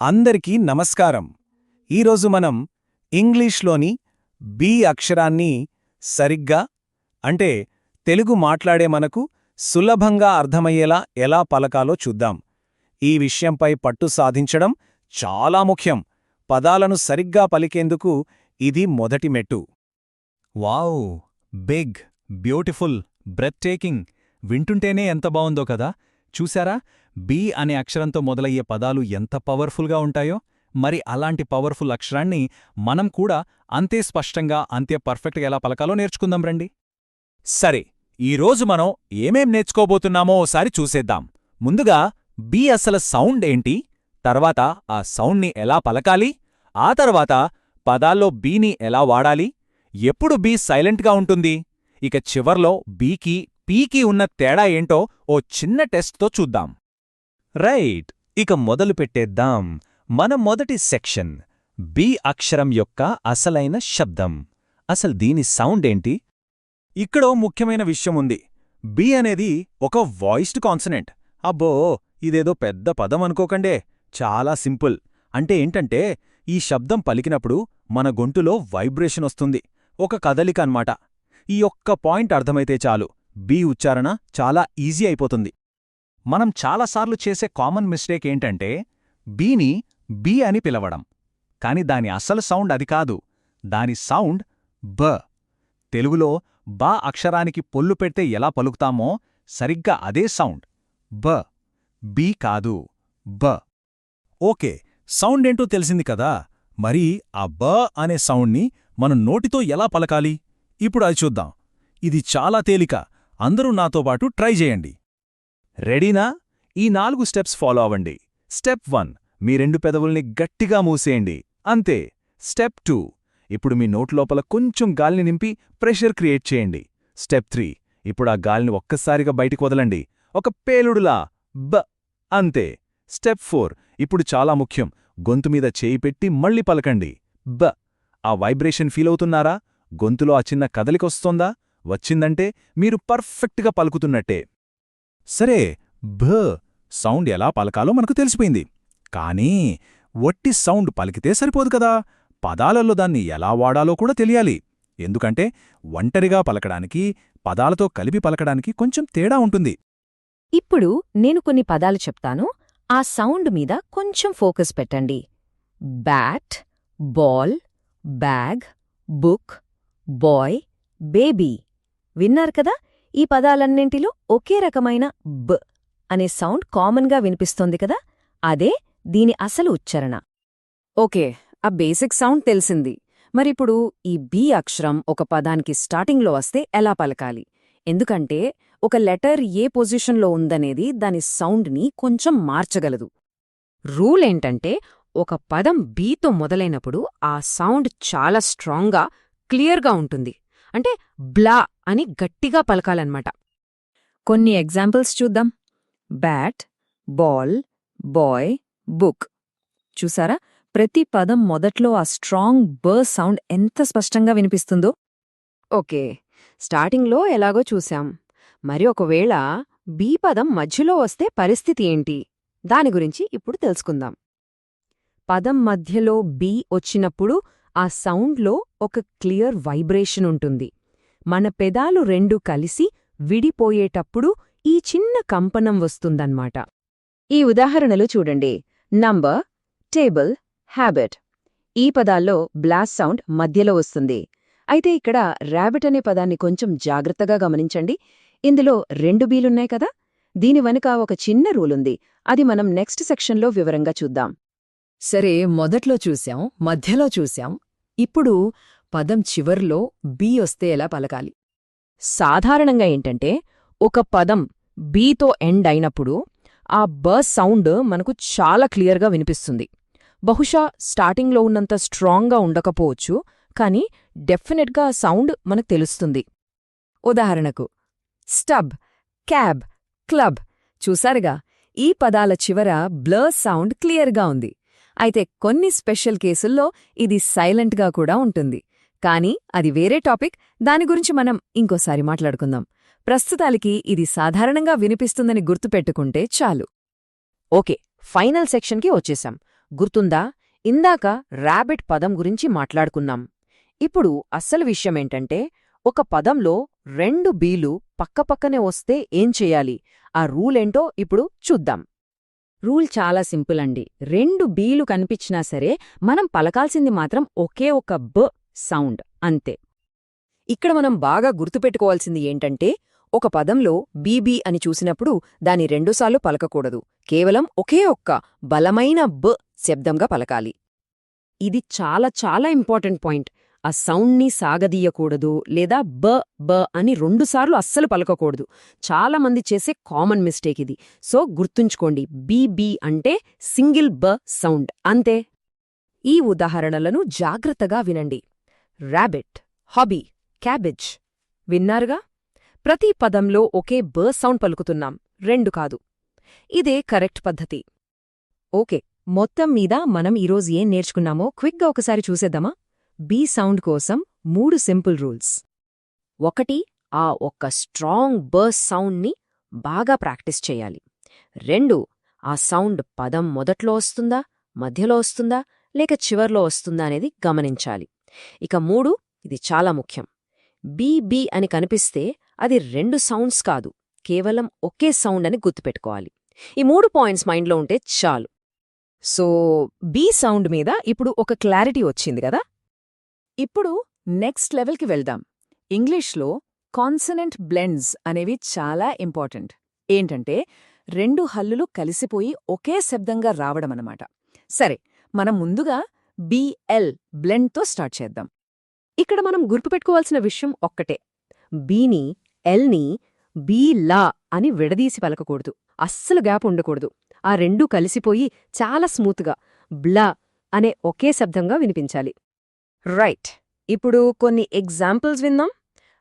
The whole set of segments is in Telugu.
అందరికీ నమస్కారం. ఈరోజు మనం ఇంగ్లీష్లోని బి అక్షరాన్ని సరిగ్గా అంటే తెలుగు మాట్లాడే మనకు సులభంగా అర్థమయ్యేలా ఎలా పలకాలో చూద్దాం. ఈ విషయంపై పట్టు సాధించడం చాలా ముఖ్యం. పదాలను సరిగ్గా పలికేందుకు ఇది మొదటి మెట్టు. Wow! Big beautiful breathtaking వింటుంటేనే ఎంత బావుందో కదా! చూశారా? బి అనే అక్షరంతో మొదలయ్యే పదాలు ఎంత పవర్ఫుల్గా ఉంటాయో? మరి అలాంటి పవర్ఫుల్ అక్షరాన్ని మనం కూడా అంతే స్పష్టంగా అంతే పర్ఫెక్ట్గా ఎలా పలకాలో నేర్చుకుందాం రండి. సరే ఈరోజు మనం ఏమేం నేర్చుకోబోతున్నామో ఓసారి చూసేద్దాం. ముందుగా బి అసలు సౌండ్ ఏంటి? తర్వాత ఆ సౌండ్ని ఎలా పలకాలి? ఆ తర్వాత పదాల్లో బీని ఎలా వాడాలి? ఎప్పుడు బీ సైలెంట్గా ఉంటుంది? ఇక చివర్లో బీకి పీకి ఉన్న తేడా ఏంటో ఓ చిన్న టెస్ట్తో చూద్దాం. రైట్ ఇక మొదలు పెట్టేద్దాం. మన మొదటి సెక్షన్ బి అక్షరం యొక్క అసలైన శబ్దం. అసలు దీని సౌండ్ ఏంటి? ఇక్కడో ముఖ్యమైన విషయం ఉంది. బి అనేది ఒక వాయిస్డ్ కాన్సనెంట్. అబ్బో ఇదేదో పెద్ద పదం అనుకోకండే. చాలా సింపుల్. అంటే ఏంటంటే ఈ శబ్దం పలికినప్పుడు మన గొంతులో వైబ్రేషన్ వస్తుంది. ఒక కదలిక అన్మాట ఈ ఒక్క పాయింట్ అర్థమైతే చాలు. బి ఉచ్చారణ చాలా ఈజీ అయిపోతుంది. మనం చాలాసార్లు చేసే కామన్ మిస్టేక్ ఏంటంటే బీని బి అని పిలవడం. కాని దాని అసలు సౌండ్ అది కాదు. దాని సౌండ్ బ. తెలుగులో బా అక్షరానికి పొల్లు పెడితే ఎలా పలుకుతామో సరిగ్గా అదే సౌండ్. బ. బీ కాదు. బ. ఓకే సౌండ్ ఏంటో తెలిసింది కదా. మరి ఆ బ అనే సౌండ్ని మనం నోటితో ఎలా పలకాలి? ఇప్పుడు అది చూద్దాం. ఇది చాలా తేలిక. అందరూ నాతో పాటు ట్రై చేయండి. రెడీనా? ఈ నాలుగు స్టెప్స్ ఫాలో అవ్వండి. స్టెప్ వన్ మీ రెండు పెదవుల్ని గట్టిగా మూసేయండి. అంతే. స్టెప్ టూ ఇప్పుడు మీ నోట్లోపల కొంచెం గాలిని నింపి ప్రెషర్ క్రియేట్ చేయండి. స్టెప్ త్రీ ఇప్పుడు ఆ గాలిని ఒక్కసారిగా బయటికి వదలండి. ఒక పేలుడులా బ అంతే. స్టెప్ ఫోర్ ఇప్పుడు చాలా ముఖ్యం. గొంతు మీద చేయి పెట్టి మళ్ళీ పలకండి. బ ఆ వైబ్రేషన్ ఫీల్ అవుతున్నారా? గొంతులో ఆ చిన్న కదలికొస్తోందా వచ్చిందంటే మీరు పర్ఫెక్ట్గా పలుకుతున్నట్టే. సరే భ సౌండ్ ఎలా పలకాలో మనకు తెలిసిపోయింది. కానీ వట్టి సౌండ్ పలికితే సరిపోదు కదా. పదాలలో దాన్ని ఎలా వాడాలో కూడా తెలియాలి. ఎందుకంటే ఒంటరిగా పలకడానికి పదాలతో కలిపి పలకడానికి కొంచెం తేడా ఉంటుంది. ఇప్పుడు నేను కొన్ని పదాలు చెప్తాను. ఆ సౌండ్ మీద కొంచెం ఫోకస్ పెట్టండి. Bat ball bag book boy baby. విన్నారు కదా? ఈ పదాలన్నింటిలో ఒకే రకమైన బ్ అనే సౌండ్ కామన్గా వినిపిస్తోంది కదా? అదే దీని అసలు ఉచ్చారణ. ఓకే ఆ బేసిక్ సౌండ్ తెలిసింది. మరిప్పుడు ఈ బి అక్షరం ఒక పదానికి స్టార్టింగ్లో వస్తే ఎలా పలకాలి? ఎందుకంటే ఒక లెటర్ ఏ పొజిషన్లో ఉందనేది దాని సౌండ్ని కొంచెం మార్చగలదు. రూల్ ఏంటంటే ఒక పదం బీతో మొదలైనప్పుడు ఆ సౌండ్ చాలా స్ట్రాంగ్గా క్లియర్గా ఉంటుంది. అంటే బ్లా అని గట్టిగా పలకాలన్నమాట. కొన్ని ఎగ్జాంపుల్స్ చూద్దాం. Bat ball boy book. చూసారా? ప్రతి పదం మొదట్లో ఆ స్ట్రాంగ్ బ సౌండ్ ఎంత స్పష్టంగా వినిపిస్తుందో. ఓకే. స్టార్టింగ్లో ఎలాగో చూశాం మరి ఒకవేళ బీ పదం మధ్యలో వస్తే పరిస్థితి ఏంటి? దాని గురించి ఇప్పుడు తెలుసుకుందాం. పదం మధ్యలో బీ వచ్చినప్పుడు ఆ సౌండ్లో ఒక క్లియర్ వైబ్రేషన్ ఉంటుంది. మన పెదాలు రెండు కలిసి విడిపోయేటప్పుడు ఈ చిన్న కంపనం వస్తుందన్నమాట. ఈ ఉదాహరణలు చూడండి. Number table habit. ఈ పదాల్లో బ్లాస్ సౌండ్ మధ్యలో వస్తుంది. అయితే ఇక్కడ ర్యాబిట్ అనే పదాన్ని కొంచెం జాగ్రత్తగా గమనించండి. ఇందులో రెండు బీలున్నాయి కదా? దీని వెనుక ఒక చిన్న రూలుంది అది మనం నెక్స్ట్ సెక్షన్లో వివరంగా చూద్దాం. సరే మొదట్లో చూశాం మధ్యలో చూశాం ఇప్పుడు పదం చివర్లో బి వస్తే ఎలా పలకాలి? సాధారణంగా ఏంటంటే ఒక పదం బీతో ఎండ్ అయినప్పుడు ఆ బ సౌండ్ మనకు చాలా క్లియర్గా వినిపిస్తుంది. బహుశా స్టార్టింగ్లో ఉన్నంత స్ట్రాంగ్గా ఉండకపోవచ్చు కానీ డెఫినెట్గా ఆ సౌండ్ మనకు తెలుస్తుంది. ఉదాహరణకు స్టబ్ క్యాబ్ క్లబ్. చూసారుగా ఈ పదాల చివర బ్లర్ సౌండ్ క్లియర్గా ఉంది. అయితే కొన్ని స్పెషల్ కేసుల్లో ఇది సైలెంట్గా కూడా ఉంటుంది. కానీ అది వేరే టాపిక్. దాని గురించి మనం ఇంకోసారి మాట్లాడుకుందాం. ప్రస్తుతానికి ఇది సాధారణంగా వినిపిస్తుందని గుర్తుపెట్టుకుంటే చాలు. ఓకే ఫైనల్ సెక్షన్కి వచ్చేశాం గుర్తుందా? ఇందాక ర్యాబిట్ పదం గురించి మాట్లాడుకున్నాం. ఇప్పుడు అస్సలు విషయమేంటంటే ఒక పదంలో రెండు బీలు పక్కపక్కనే వస్తే ఏం చెయ్యాలి ఆ రూలేంటో ఇప్పుడు చూద్దాం. రూల్ చాలా సింపుల్ అండి. రెండు బీలు కనిపించినా సరే మనం పలకాల్సింది మాత్రం ఒకే ఒక బ సౌండ్ అంతే. ఇక్కడ మనం బాగా గుర్తుపెట్టుకోవాల్సింది ఏంటంటే ఒక పదంలో బీబీ అని చూసినప్పుడు దాని రెండుసార్లు పలకకూడదు. కేవలం ఒకే ఒక్క బలమైన బ శబ్దంగా పలకాలి. ఇది చాలా చాలా ఇంపార్టెంట్ పాయింట్. ఆ సౌండ్ని సాగదీయకూడదు లేదా బ బ అని రెండుసార్లు అస్సలు పలకకూడదు. చాలా మంది చేసే కామన్ మిస్టేక్ ఇది. సో గుర్తుంచుకోండి బీబీ అంటే సింగిల్ బ సౌండ్. అంతే. ఈ ఉదాహరణలను జాగ్రత్తగా వినండి. Rabbit hobby cabbage. విన్నారుగా? ప్రతి పదంలో ఒకే బ సౌండ్ పలుకుతున్నాం. రెండు కాదు. ఇదే కరెక్ట్ పద్ధతి. ఓకే మొత్తం మీద మనం ఈరోజు ఏం నేర్చుకున్నామో క్విక్గా ఒకసారి చూసేద్దామా? బీ సౌండ్ కోసం మూడు సింపుల్ రూల్స్. ఒకటి ఆ ఒక్క స్ట్రాంగ్ బర్స్ సౌండ్ని బాగా ప్రాక్టీస్ చేయాలి. రెండు ఆ సౌండ్ పదం మొదట్లో వస్తుందా మధ్యలో వస్తుందా లేక చివర్లో వస్తుందా అనేది గమనించాలి. ఇక మూడు ఇది చాలా ముఖ్యం. బీబీ అని కనిపిస్తే అది రెండు సౌండ్స్ కాదు కేవలం ఒకే సౌండ్ అని గుర్తుపెట్టుకోవాలి. ఈ మూడు పాయింట్స్ మైండ్లో ఉంటే చాలు. సో బీ సౌండ్ మీద ఇప్పుడు ఒక క్లారిటీ వచ్చింది కదా? ఇప్పుడు నెక్స్ట్ లెవెల్కి వెళ్దాం. ఇంగ్లీష్లో కాన్సనెంట్ బ్లెండ్స్ అనేవి చాలా ఇంపార్టెంట్ ఏంటంటే రెండు హల్లులు కలిసిపోయి ఒకే శబ్దంగా రావడమన్నమాట సరే మనం ముందుగా బిఎల్ బ్లెండ్తో స్టార్ట్ చేద్దాం. ఇక్కడ మనం గుర్తుపెట్టుకోవాల్సిన విషయం ఒక్కటే. బీని ఎల్ని బీలా అని విడదీసి పలకకూడదు. అస్సలు గ్యాప్ ఉండకూడదు. ఆ రెండూ కలిసిపోయి చాలా స్మూత్గా బ్లా అనే ఒకే శబ్దంగా వినిపించాలి. రైట్ ఇప్పుడు కొన్ని ఎగ్జాంపుల్స్ విందాం.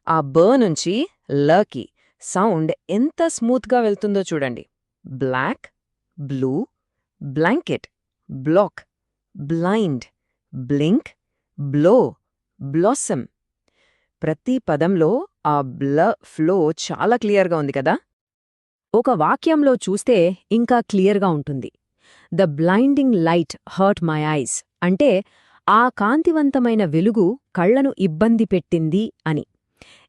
ఆ బ నుంచి లకి సౌండ్ ఎంత స్మూత్గా వెళ్తుందో చూడండి. Black blue blanket black blind blink blow blossom ప్రతి పదంలో ఆ బ్ల ఫ్లో చాలా క్లియర్గా ఉంది కదా? ఒక వాక్యంలో చూస్తే ఇంకా క్లియర్గా ఉంటుంది. The blinding light hurt my eyes అంటే ఆ కాంతివంతమైన వెలుగు కళ్ళను ఇబ్బంది పెట్టింది అని.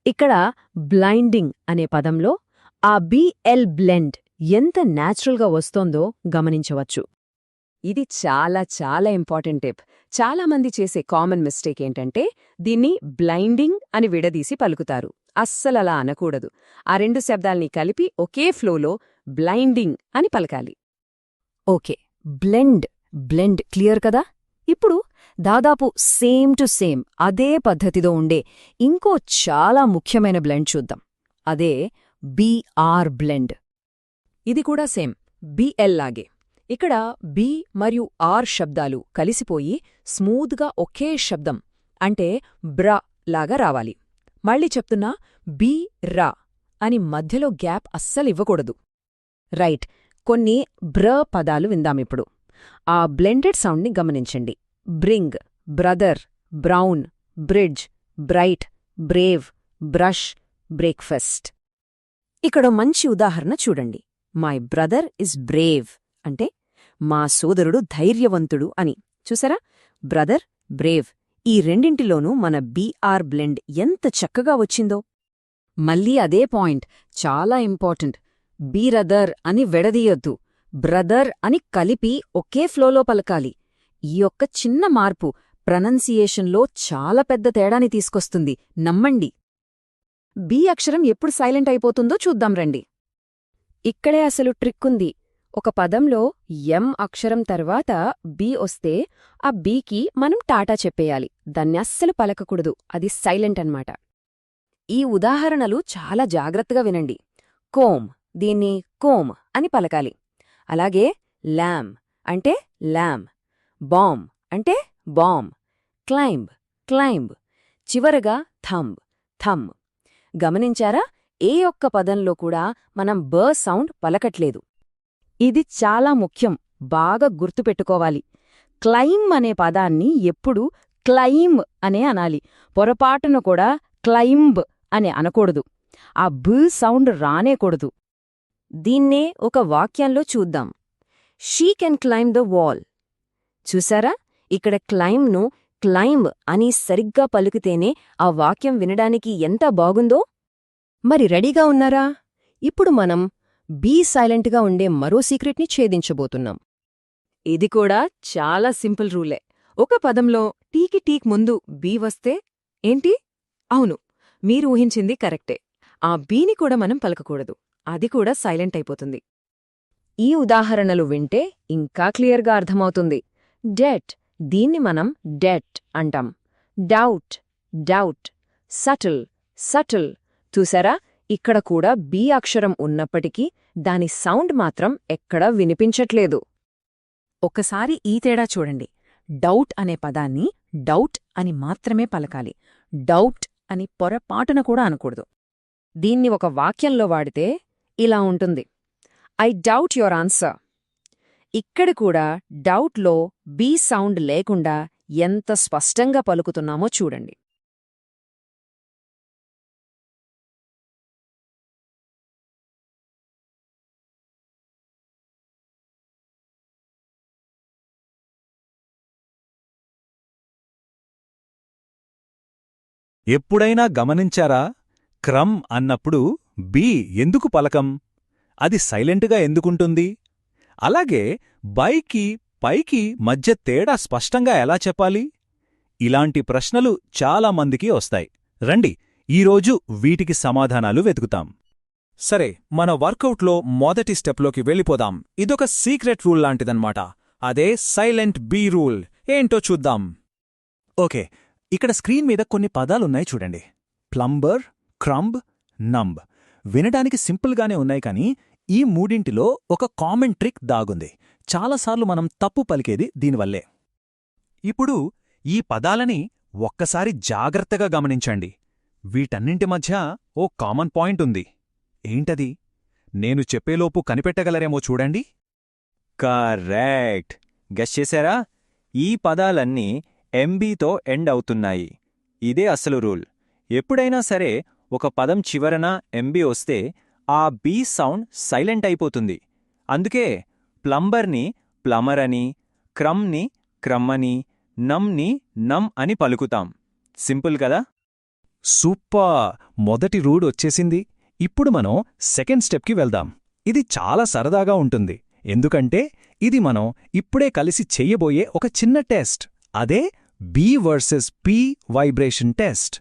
ఇక్కడ బ్లైండింగ్ అనే పదంలో ఆ బిఎల్ బ్లెండ్ ఎంత న్యాచురల్గా వస్తోందో గమనించవచ్చు. ఇది చాలా చాలా ఇంపార్టెంట్ టిప్. చాలామంది చేసే కామన్ మిస్టేక్ ఏంటంటే దీన్ని బ్లైండింగ్ అని విడదీసి పలుకుతారు. అస్సలలా అనకూడదు. ఆ రెండు శబ్దాల్ని కలిపి ఒకే ఫ్లోలో బ్లైండింగ్ అని పలకాలి. ఓకే. బ్లెండ్. బ్లెండ్ క్లియర్ కదా? ఇప్పుడు దాదాపు సేమ్ టు సేమ్ అదే పద్ధతిలో ఉండే ఇంకో చాలా ముఖ్యమైన బ్లెండ్ చూద్దాం. అదే బీఆర్ బ్లెండ్. ఇది కూడా సేమ్ బిఎల్ లాగే. ఇక్కడ బి మరియు ఆర్ శబ్దాలు కలిసిపోయి స్మూత్గా ఒకే శబ్దం అంటే బ్ర లాగా రావాలి. మళ్ళీ చెప్తున్నా బి రా అని మధ్యలో గ్యాప్ అస్సలివ్వకూడదు రైట్ కొన్ని బ్ర పదాలు విందామిప్పుడు ఆ బ్లెండెడ్ సౌండ్ని గమనించండి. Bring brother brown bridge bright brave brush breakfast ఇక్కడ మంచి ఉదాహరణ చూడండి. మై బ్రదర్ ఇస్ బ్రేవ్ అంటే మా సోదరుడు ధైర్యవంతుడు అని. చూసారా? బ్రదర్ బ్రేవ్ ఈ రెండింటిలోనూ మన బీఆర్ బ్లెండ్ ఎంత చక్కగా వచ్చిందో. మళ్ళీ అదే పాయింట్ చాలా ఇంపార్టెంట్. బీరదర్ అని వెడదీయొద్దు. బ్రదర్ అని కలిపి ఒకే ఫ్లోలో పలకాలి. ఈ ఒక్క చిన్న మార్పు ప్రనన్సియేషన్లో చాలా పెద్ద తేడాని తీసుకొస్తుంది. నమ్మండి. బి అక్షరం ఎప్పుడు సైలెంట్ అయిపోతుందో చూద్దాం రండి. ఇక్కడే అసలు ట్రిక్కుంది ఒక పదంలో ఎం అక్షరం తర్వాత బి వస్తే ఆ బీకి మనం టాటా చెప్పేయాలి. దాన్ని అస్సలు పలకకూడదు. అది సైలెంట్ అన్నమాట. ఈ ఉదాహరణలు చాలా జాగ్రత్తగా వినండి. కోమ్ దీన్ని కోమ్ అని పలకాలి. అలాగే ల్యామ్ అంటే ల్యామ్. బామ్ అంటే బామ్ క్లైంబ్ క్లైంబ్ చివరగా థంబ్ థమ్. గమనించారా? ఏ ఒక్క పదంలో కూడా మనం బ సౌండ్ పలకట్లేదు. ఇది చాలా ముఖ్యం బాగా గుర్తుపెట్టుకోవాలి. క్లైమ్ అనే పదాన్ని ఎప్పుడూ క్లైమ్ అనే అనాలి. పొరపాటున కూడా క్లైంబ్ అని అనకూడదు. ఆ బ సౌండ్ రానేకూడదు. దీన్నే ఒక వాక్యంలో చూద్దాం. She can climb the wall. చూసారా ఇక్కడ క్లైమ్ను క్లైంబ్ అని సరిగ్గా పలుకితేనే ఆ వాక్యం వినడానికి ఎంత బాగుందో? మరి రెడీగా ఉన్నారా? ఇప్పుడు మనం బీ సైలెంట్గా ఉండే మరో సీక్రెట్ని ఛేదించబోతున్నాం. ఇది కూడా చాలా సింపుల్ రూలే. ఒక పదంలో టీకి టీక్ ముందు బీ వస్తే ఏంటి? అవును మీరు ఊహించింది కరెక్టే. ఆ బీని కూడా మనం పలకకూడదు. అది కూడా సైలెంట్ అయిపోతుంది. ఈ ఉదాహరణలు వింటే ఇంకా క్లియర్గా అర్థమవుతుంది. డెట్. దీన్ని మనం డెట్ అంటాం. Doubt doubt. Subtle subtle. చూసారా? ఇక్కడ కూడా బి అక్షరం ఉన్నప్పటికీ దాని సౌండ్ మాత్రం ఎక్కడా వినిపించట్లేదు. ఒకసారి ఈ తేడా చూడండి. డౌట్ అనే పదాన్ని డౌట్ అని మాత్రమే పలకాలి. డౌట్ అని పొరపాటున కూడా అనకూడదు. దీన్ని ఒక వాక్యంలో వాడితే ఇలా ఉంటుంది. I doubt your answer. ఇక్కడ కూడా డౌట్లో బీ సౌండ్ లేకుండా ఎంత స్పష్టంగా పలుకుతున్నామో చూడండి. ఎప్పుడైనా గమనించారా? క్రమ్ అన్నప్పుడు బీ ఎందుకు పలకం? అది సైలెంట్గా ఎందుకుంటుంది? అలాగే బైకి పైకి మధ్య తేడా స్పష్టంగా ఎలా చెప్పాలి? ఇలాంటి ప్రశ్నలు చాలామందికి వస్తాయి. రండి ఈరోజు వీటికి సమాధానాలు వెతుకుతాం. సరే మన వర్కౌట్లో మొదటి స్టెప్లోకి వెళ్ళిపోదాం. ఇదొక సీక్రెట్ రూల్ లాంటిదన్నమాట. అదే సైలెంట్ బీ రూల్. ఏంటో చూద్దాం. ఓకే ఇక్కడ స్క్రీన్ మీద కొన్ని పదాలున్నాయి చూడండి. Plumber crumb numb. వినడానికి సింపుల్గానే ఉన్నాయి కానీ ఈ మూడింటిలో ఒక కామన్ ట్రిక్ దాగుంది. చాలాసార్లు మనం తప్పు పలికేది దీనివల్లే. ఇప్పుడు ఈ పదాలని ఒక్కసారి జాగ్రత్తగా గమనించండి. వీటన్నింటి మధ్య ఓ కామన్ పాయింట్ ఉంది. ఏంటది? నేను చెప్పేలోపు కనిపెట్టగలరేమో చూడండి. కరెక్ట్. గెస్ చేశారా? ఈ పదాలన్నీ ఎంబీతో ఎండ్ అవుతున్నాయి. ఇదే అసలు రూల్. ఎప్పుడైనా సరే ఒక పదం చివరన ఎంబీ వస్తే ఆ బీ సౌండ్ సైలెంట్ అయిపోతుంది. అందుకే ప్లంబర్ని ప్లమర్ అని క్రమ్ని క్రమ్మని నమ్ని నమ్ అని పలుకుతాం. సింపుల్ కదా? సూపర్! మొదటి రూడ్ వచ్చేసింది. ఇప్పుడు మనం సెకండ్ స్టెప్కి వెళ్దాం. ఇది చాలా సరదాగా ఉంటుంది. ఎందుకంటే ఇది మనం ఇప్పుడే కలిసి చెయ్యబోయే ఒక చిన్న టెస్ట్. అదే B versus P vibration test.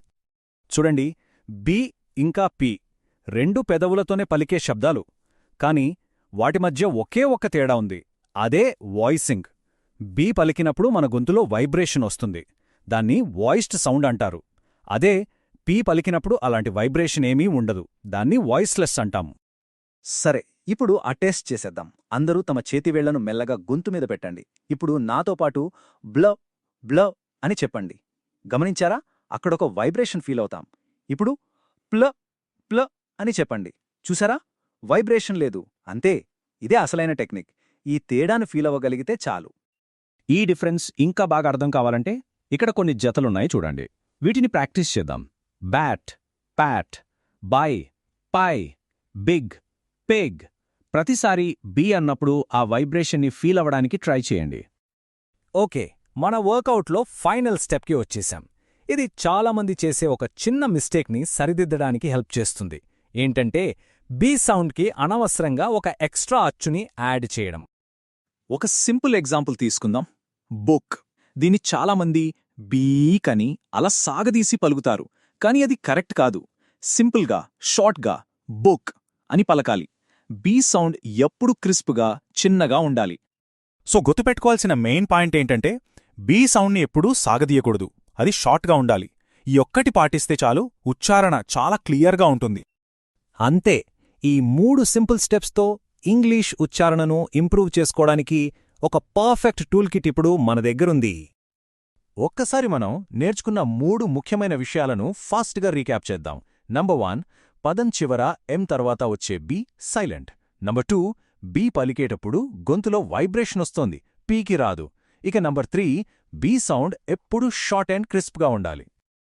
చూడండి. బి ఇంకా పి. రెండు పెదవులతోనే పలికే శబ్దాలు. కాని వాటి మధ్య ఒకే ఒక్క తేడా ఉంది. అదే వాయిసింగ్. బి పలికినప్పుడు మన గొంతులో వైబ్రేషన్ వస్తుంది. దాన్ని వాయిస్డ్ సౌండ్ అంటారు. అదే పీ పలికినప్పుడు అలాంటి వైబ్రేషన్ ఏమీ ఉండదు. దాన్ని వాయిస్లెస్ అంటాము సరే ఇప్పుడు ఆ టెస్ట్ చేసేద్దాం. అందరూ తమ చేతివేళ్ళను మెల్లగా గొంతు మీద పెట్టండి. ఇప్పుడు నాతో పాటు బ్ల బ్ల అని చెప్పండి. గమనించారా? అక్కడొక వైబ్రేషన్ ఫీల్ అవుతాం. ఇప్పుడు ప్ల అని చెప్పండి. చూసారా? వైబ్రేషన్ లేదు. అంతే. ఇదే అసలైన టెక్నిక్. ఈ తేడాను ఫీల్ అవ్వగలిగితే చాలు. ఈ డిఫరెన్స్ ఇంకా బాగా అర్థం కావాలంటే ఇక్కడ కొన్ని జతలున్నాయి చూడండి. వీటిని ప్రాక్టీస్ చేద్దాం. Bat pat by pie big peg. ప్రతిసారి బి అన్నప్పుడు ఆ వైబ్రేషన్ని ఫీల్ అవ్వడానికి ట్రై చేయండి. ఓకే. మన వర్కౌట్లో ఫైనల్ స్టెప్కి వచ్చేసాం. ఇది చాలామంది చేసే ఒక చిన్న మిస్టేక్ని సరిదిద్దడానికి హెల్ప్ చేస్తుంది. ఏంటంటే బీ సౌండ్కి అనవసరంగా ఒక ఎక్స్ట్రా అచ్చుని యాడ్ చేయడం. ఒక సింపుల్ ఎగ్జాంపుల్ తీసుకుందాం. బుక్ దీన్ని చాలామంది బీక్ అని అలా సాగదీసి పలుకుతారు. కానీ అది కరెక్ట్ కాదు. సింపుల్గా షార్ట్గా బుక్ అని పలకాలి. బీ సౌండ్ ఎప్పుడు క్రిస్ప్గా చిన్నగా ఉండాలి. సో గుర్తుపెట్టుకోవాల్సిన మెయిన్ పాయింట్ ఏంటంటే బీ సౌండ్ని ఎప్పుడూ సాగదీయకూడదు. అది షార్ట్గా ఉండాలి. ఈ ఒక్కటి పాటిస్తే చాలు ఉచ్చారణ చాలా క్లియర్గా ఉంటుంది. అంతే ఈ మూడు సింపుల్ స్టెప్స్తో ఇంగ్లీష్ ఉచ్చారణను ఇంప్రూవ్ చేసుకోవడానికి ఒక పర్ఫెక్ట్ టూల్ కిట్ ఇప్పుడు మన దగ్గరుంది. ఒక్కసారి మనం నేర్చుకున్న మూడు ముఖ్యమైన విషయాలను ఫాస్ట్గా రీక్యాప్ చేద్దాం. నంబర్ వన్ పదం చివర ఎం తర్వాత వచ్చే B silent. Number two B పలికేటప్పుడు గొంతులో వైబ్రేషన్ వస్తోంది పీకి రాదు. ఇక నంబర్ త్రీ బి సౌండ్ ఎప్పుడూ షార్ట్ అండ్ క్రిస్ప్గా ఉండాలి.